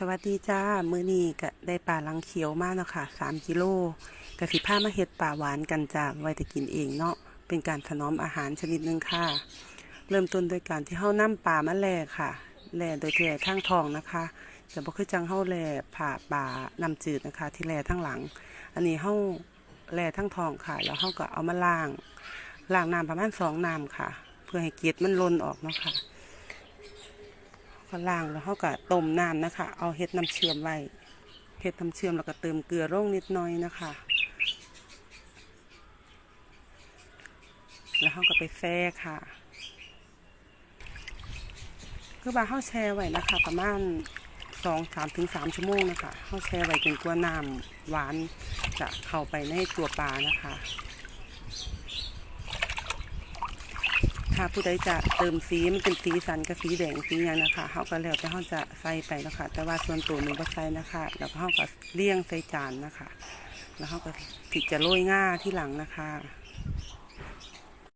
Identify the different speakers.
Speaker 1: สวัสดีจ้า มื้อนี้ก็ได้ปลาลังเขียวมาเนาะค่ะสามกิโลกะสิพามาเฮ็ดปลาหวานกันจ้าไว้แต่กินเองเนาะเป็นการถนอมอาหารชนิดหนึงค่ะ เริ่มต้นโดยการที่เฮานํปลามาแล่ค่ะแล่โดยที่แล่ทั้งทองนะคะจะบ่คือจังเฮาแล่ผ่าปลาน้ำจืดนะคะ ที่แล่ทั้งหลัง อันนี้เฮาแล่ทั้งทองค่ะ แล้วเฮาก็เอามาล้างล้างน้ำประมาณสองน้ำค่ะ เพื่อให้เกล็ดมันหล่นออกเนาะค่ะ ก็ล้างแล้วเขาก็ต้มน้ำนะคะ เอาเห็ดน้ำเชื่อมไว้เห็ดน้ำเชื่อมแล้วก็เติมเกลือลงนิดหน่อยนะคะ แล้วเขาก็ไปแช่ค่ะ คือว่าเขาแช่ไว้นะคะ ประมาณสองสามถึงสามชั่วโมงนะคะเขาแช่ไว้จนกว่าน้ำหวานจะเข้าไปในตัวปลานะคะ ถ้าผู้ใดจะเติมสีมันเป็นสีสันกับสีแดงสีอย่างนะคะเขาก็แล้วแต่เขาจะใส่ไปนะคะ แต่ว่าส่วนตัวหนูก็ใส่นะคะ แล้วเขาก็เลี่ยงใส่จานนะคะ แล้วเขาก็ถิจะโรยง่าที่หลังนะคะ